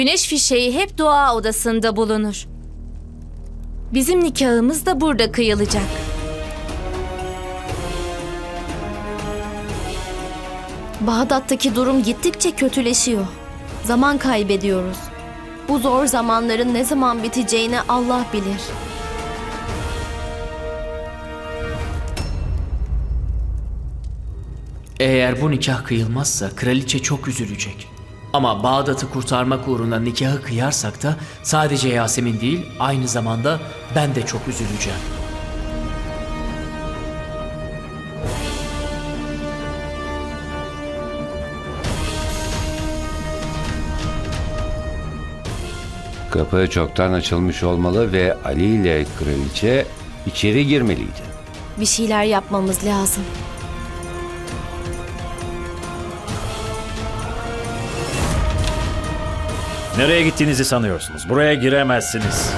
Güneş fişeği hep dua odasında bulunur. Bizim nikahımız da burada kıyılacak. Bağdat'taki durum gittikçe kötüleşiyor. Zaman kaybediyoruz. Bu zor zamanların ne zaman biteceğini Allah bilir. Eğer bu nikah kıyılmazsa kraliçe çok üzülecek. Ama Bağdat'ı kurtarmak uğruna nikahı kıyarsak da sadece Yasemin değil aynı zamanda ben de çok üzüleceğim. Kapı çoktan açılmış olmalı ve Ali ile kraliçe içeri girmeliydi. Bir şeyler yapmamız lazım. Nereye gittiğinizi sanıyorsunuz? Buraya giremezsiniz.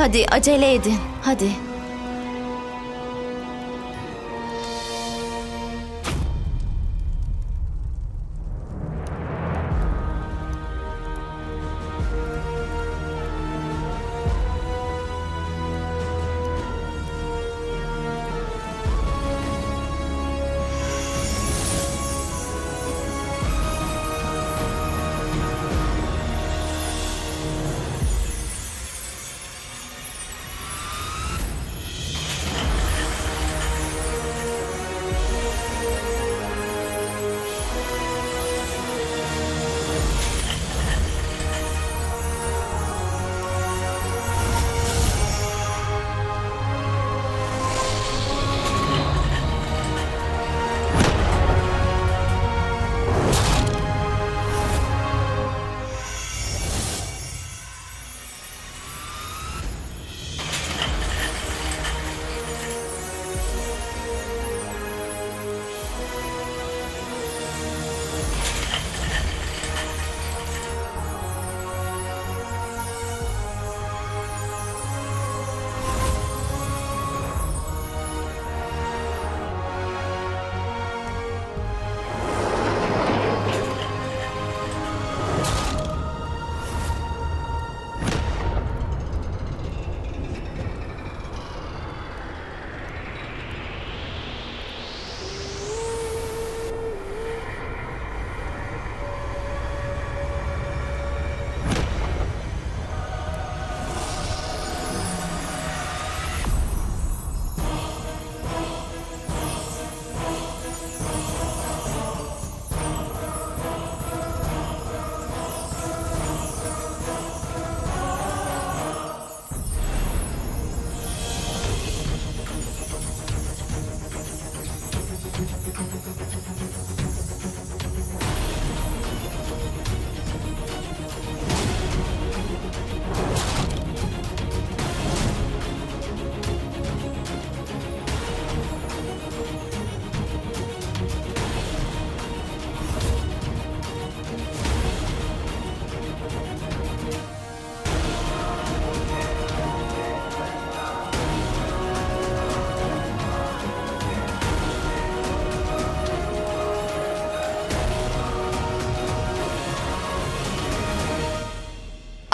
Hadi acele edin. Hadi.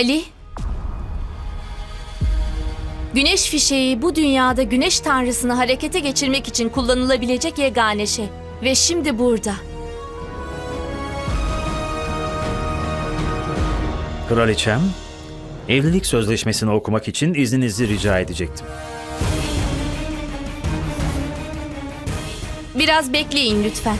Ali, Güneş fişeği bu dünyada güneş tanrısını harekete geçirmek için kullanılabilecek yegane şey. Ve şimdi burada. Kraliçem, evlilik sözleşmesini okumak için izninizi rica edecektim. Biraz bekleyin lütfen.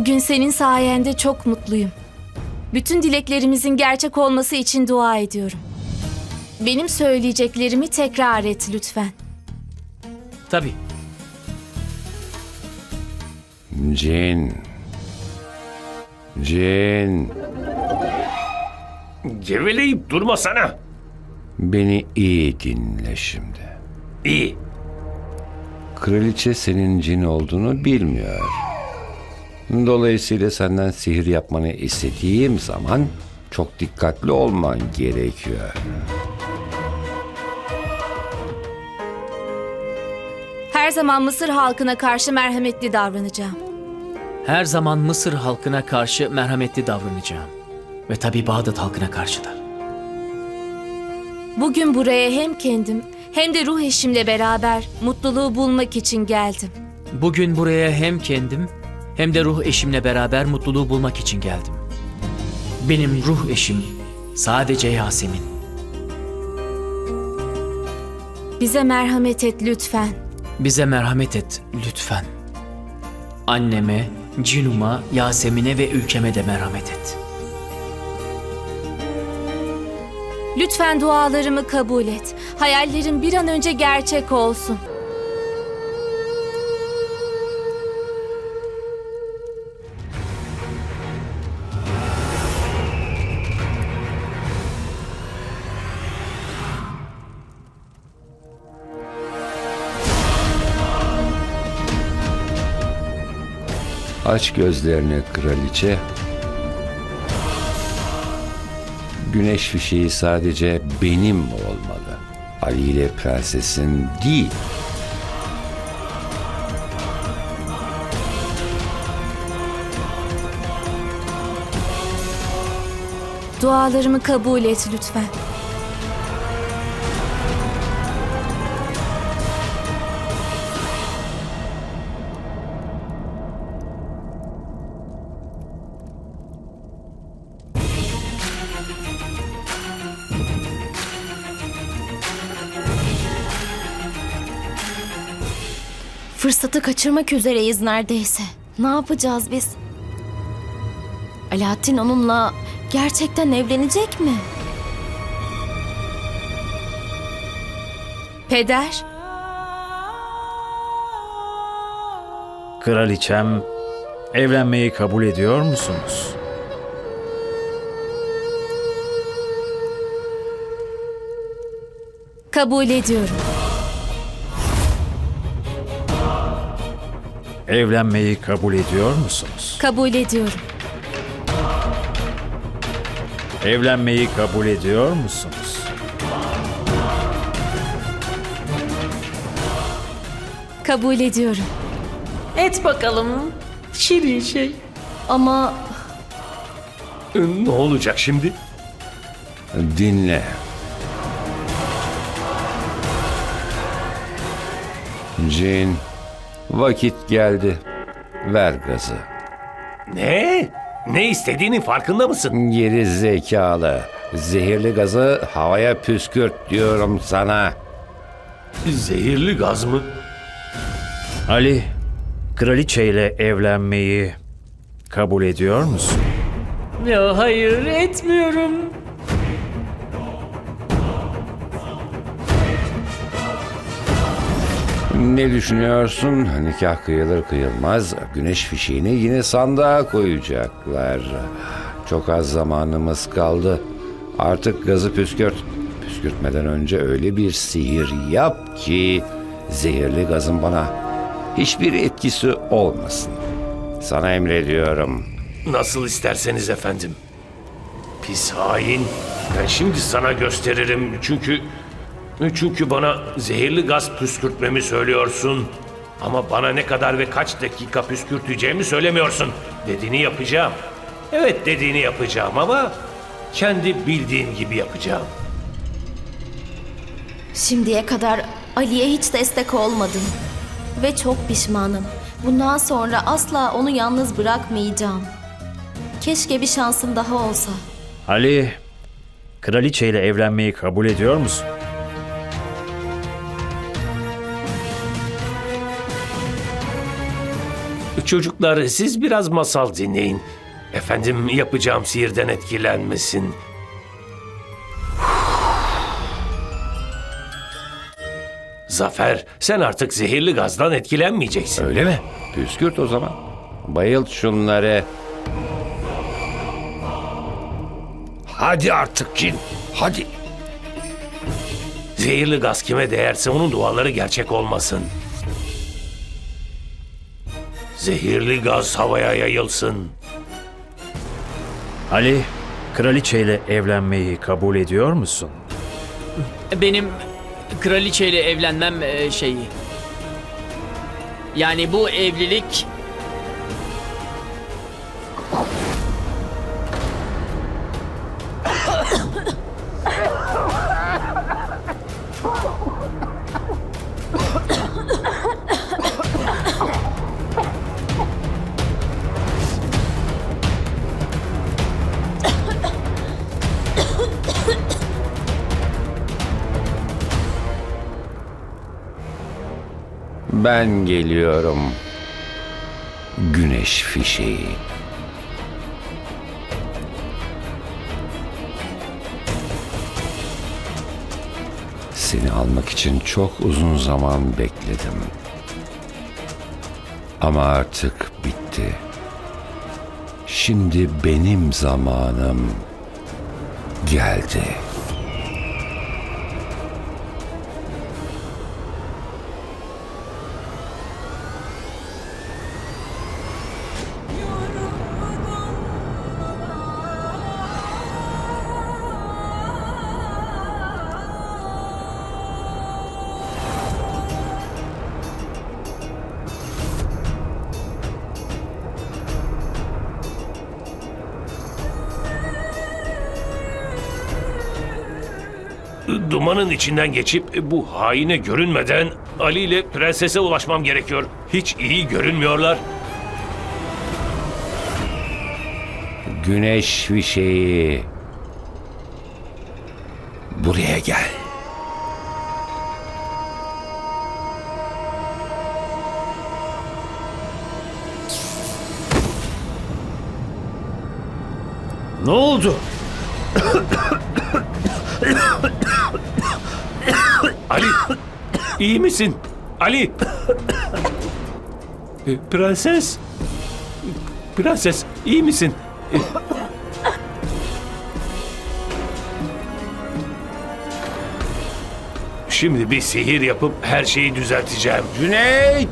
Bugün senin sayende çok mutluyum. Bütün dileklerimizin gerçek olması için dua ediyorum. Benim söyleyeceklerimi tekrar et lütfen. Tabii. Cin. Cin. Geveleyip durmasana. Beni iyi dinle şimdi. İyi. Kraliçe senin cin olduğunu bilmiyor. Dolayısıyla senden sihir yapmanı istediğim zaman çok dikkatli olman gerekiyor. Her zaman Mısır halkına karşı merhametli davranacağım. Her zaman Mısır halkına karşı merhametli davranacağım. Ve tabii Bağdat halkına karşı da. Bugün buraya hem kendim hem de ruh eşimle beraber mutluluğu bulmak için geldim. Bugün buraya hem kendim hem de ruh eşimle beraber mutluluğu bulmak için geldim. Benim ruh eşim sadece Yasemin. Bize merhamet et lütfen. Bize merhamet et lütfen. Anneme, Cinum'a, Yasemin'e ve ülkeme de merhamet et. Lütfen dualarımı kabul et. Hayallerim bir an önce gerçek olsun. Aç gözlerini kraliçe. Güneş fişeği sadece benim olmalı. Ali ile prensesin değil. Dualarımı kabul et lütfen. Fırsatı kaçırmak üzereyiz neredeyse. Ne yapacağız biz? Alaaddin onunla gerçekten evlenecek mi? Peder, Kraliçem, evlenmeyi kabul ediyor musunuz? kabul ediyorum. Evlenmeyi kabul ediyor musunuz? Kabul ediyorum. Evlenmeyi kabul ediyor musunuz? Kabul ediyorum. Et bakalım. Şirin şey. Ama Ne olacak şimdi? Dinle. Cin, vakit geldi. Ver gazı. Ne? Ne istediğinin farkında mısın? Geri zekalı. Zehirli gazı havaya püskürt diyorum sana. Zehirli gaz mı? Ali, kraliçeyle evlenmeyi kabul ediyor musun? Ya hayır etmiyorum. Ne düşünüyorsun? Nikah kıyılır kıyılmaz güneş fişeğini yine sandığa koyacaklar. Çok az zamanımız kaldı. Artık gazı püskürt. Püskürtmeden önce öyle bir sihir yap ki zehirli gazın bana hiçbir etkisi olmasın. Sana emrediyorum. Nasıl isterseniz efendim. Pis hain. Ben şimdi sana gösteririm çünkü... Çünkü bana zehirli gaz püskürtmemi söylüyorsun. Ama bana ne kadar ve kaç dakika püskürteceğimi söylemiyorsun. Dediğini yapacağım. Evet dediğini yapacağım ama kendi bildiğin gibi yapacağım. Şimdiye kadar Ali'ye hiç destek olmadım. Ve çok pişmanım. Bundan sonra asla onu yalnız bırakmayacağım. Keşke bir şansım daha olsa. Ali, kraliçeyle evlenmeyi kabul ediyor musun? Çocuklar siz biraz masal dinleyin. Efendim yapacağım sihirden etkilenmesin. Zafer, sen artık zehirli gazdan etkilenmeyeceksin. Öyle mi? Püskürt o zaman. Bayılt şunları. Hadi artık cin. Hadi. Zehirli gaz kime değerse onun duaları gerçek olmasın. Zehirli gaz havaya yayılsın. Ali, kraliçeyle evlenmeyi kabul ediyor musun? Benim kraliçeyle evlenmem e, şeyi. Yani bu evlilik Ben geliyorum. Güneş fişeği. Seni almak için çok uzun zaman bekledim. Ama artık bitti. Şimdi benim zamanım geldi. Dumanın içinden geçip bu haine görünmeden Ali ile prensese ulaşmam gerekiyor. Hiç iyi görünmüyorlar. Güneş fişeği. Buraya gel. Ne oldu? Ali, iyi misin? Ali. E, Prenses. Prenses, iyi misin? E, Şimdi bir sihir yapıp her şeyi düzelteceğim. Cüneyt!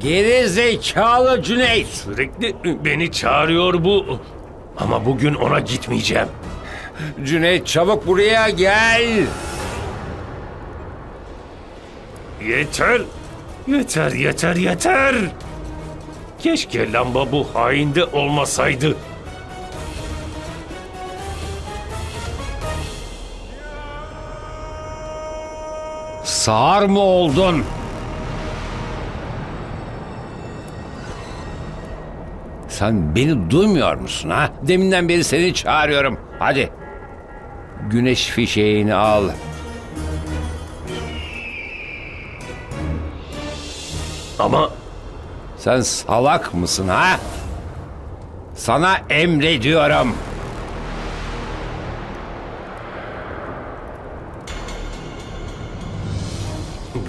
Geri zekalı Cüneyt! Sürekli beni çağırıyor bu. Ama bugün ona gitmeyeceğim. Cüneyt çabuk buraya gel! Yeter. Yeter, yeter, yeter. Keşke lamba bu hainde olmasaydı. Sağır mı oldun? Sen beni duymuyor musun ha? Deminden beri seni çağırıyorum. Hadi. Güneş fişeğini al. Ama Sen salak mısın ha? Sana emrediyorum.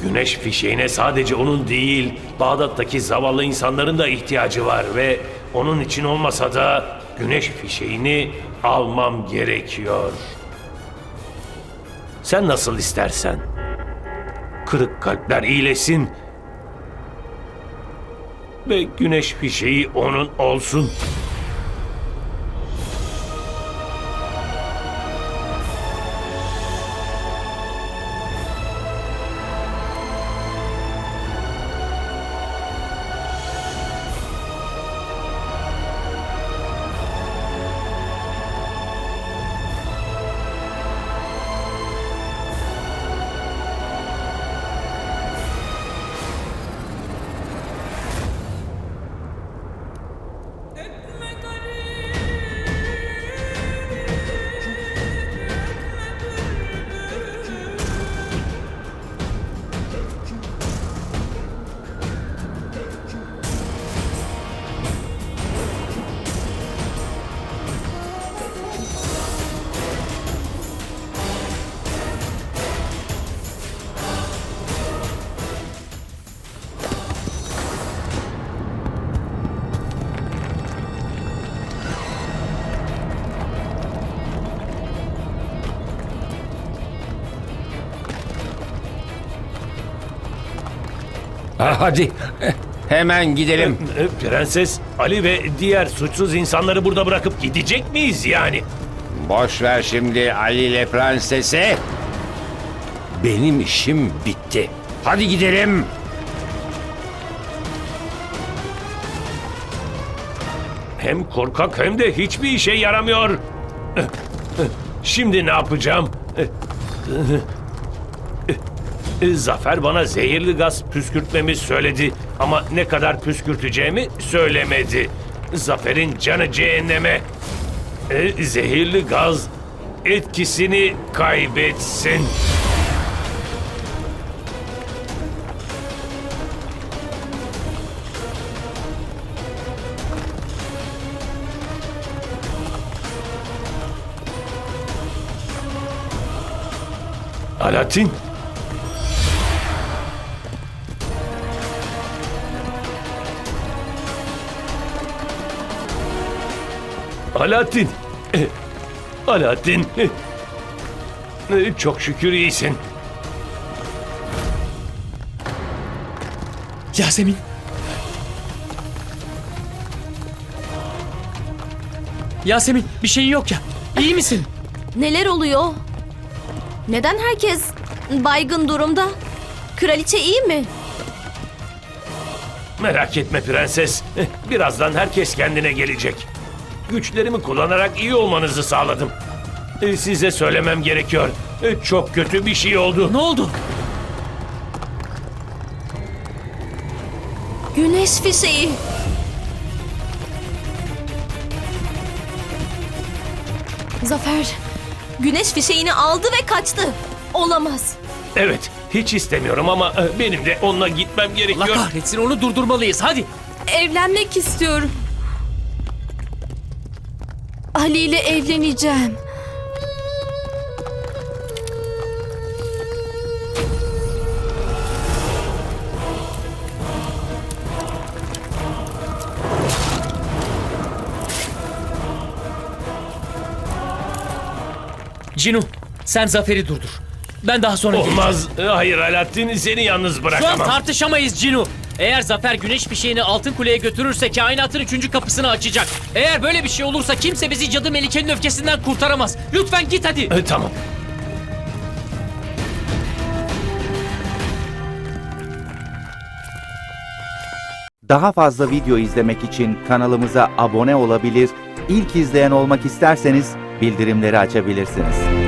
güneş fişeğine sadece onun değil, Bağdat'taki zavallı insanların da ihtiyacı var ve onun için olmasa da güneş fişeğini almam gerekiyor. Sen nasıl istersen. Kırık kalpler iyileşsin. Ve güneş fişeği onun olsun. Ha, Hadi hemen gidelim. E, Prenses Ali ve diğer suçsuz insanları burada bırakıp gidecek miyiz yani? Boş ver şimdi Ali ile prensese. Benim işim bitti. Hadi gidelim. Hem korkak hem de hiçbir işe yaramıyor. Şimdi ne yapacağım? Zafer bana zehirli gaz püskürtmemi söyledi ama ne kadar püskürteceğimi söylemedi. Zafer'in canı cehenneme. E, Zehirli gaz etkisini kaybetsin. Alaaddin. Alaaddin. Alaaddin. Çok şükür iyisin. Yasemin. Yasemin bir şeyin yok ya. İyi misin? Neler oluyor? Neden herkes baygın durumda? Kraliçe iyi mi? Merak etme prenses. Birazdan herkes kendine gelecek. Güçlerimi kullanarak iyi olmanızı sağladım. Eh, Size söylemem gerekiyor. Eh, Çok kötü bir şey oldu. Ne oldu? Güneş fişeği. Zafer, güneş fişeğini aldı ve kaçtı. Olamaz. Evet, hiç istemiyorum ama eh, benim de onunla gitmem Allah gerekiyor. kahretsin onu durdurmalıyız hadi. Evlenmek istiyorum. Ali ile evleneceğim. Cinu sen Zafer'i durdur. Ben daha sonra geleceğim. Olmaz. Hayır Alaaddin seni yalnız Şu an bırakamam. tartışamayız Cinu. Eğer Zafer güneş fişeğini altın kuleye götürürse kainatın üçüncü kapısını açacak. Eğer böyle bir şey olursa kimse bizi cadı Melike'nin öfkesinden kurtaramaz. Lütfen git hadi. Eh, Tamam. Daha fazla video izlemek için kanalımıza abone olabilir, ilk izleyen olmak isterseniz bildirimleri açabilirsiniz.